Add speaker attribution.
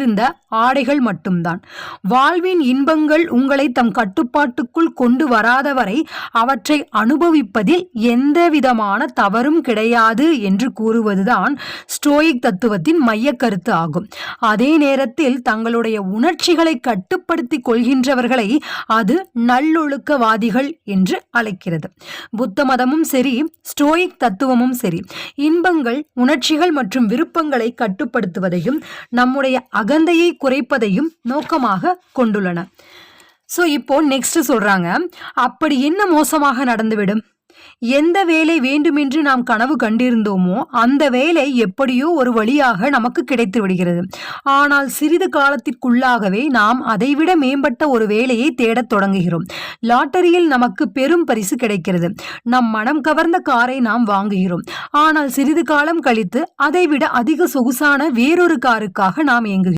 Speaker 1: அணிந்திருந்த ஆடைகள் மட்டும்தான். வாழ்வின் இன்பங்கள் உங்களை தம் கட்டுப்பாட்டுக்குள் கொண்டு வராதவரை அவற்றை அனுபவிப்பதில் எந்த விதமான தவறும் கிடையாது என்று கூறுவதுதான் ஸ்டோயிக் தத்துவத்தின் மைய கருத்து ஆகும். அதே நேரத்தில் தங்களுடைய உணர்ச்சிகளை கட்டுப்படுத்திக் கொள்கின்றவர்களை அது நல்லொழுக்கவாதிகள் என்று அழைக்கிறது. புத்த மதமும் சரி ஸ்டோயிக் தத்துவமும் சரி இன்பங்கள் உணர்ச்சிகள் மற்றும் விருப்பங்களை கட்டுப்படுத்துவதையும் நம்முடைய அகந்தையை குறைப்பதையும் நோக்கமாக கொண்டுள்ளன. ஸோ இப்போ நெக்ஸ்ட் சொல்றாங்க அப்படி என்ன மோசமாக நடந்துவிடும்? எந்த வேலை வேண்டுமென்று நாம் கனவு கண்டிருந்தோமோ அந்த வேலை எப்படியோ ஒரு வழியாக நமக்கு கிடைத்து விடுகிறது. ஆனால் சிறிது காலத்திற்குள்ளாகவே நாம் அதைவிட மேம்பட்ட ஒரு வேலையை தேடத் தொடங்குகிறோம். லாட்டரியில் நமக்கு பெரும் பரிசு கிடைக்கிறது. நம் மனம் கவர்ந்த காரை நாம் வாங்குகிறோம். ஆனால் சிறிது காலம் கழித்து அதைவிட அதிக சொகுசான வேறொரு காருக்காக நாம் இயங்குகிறோம்.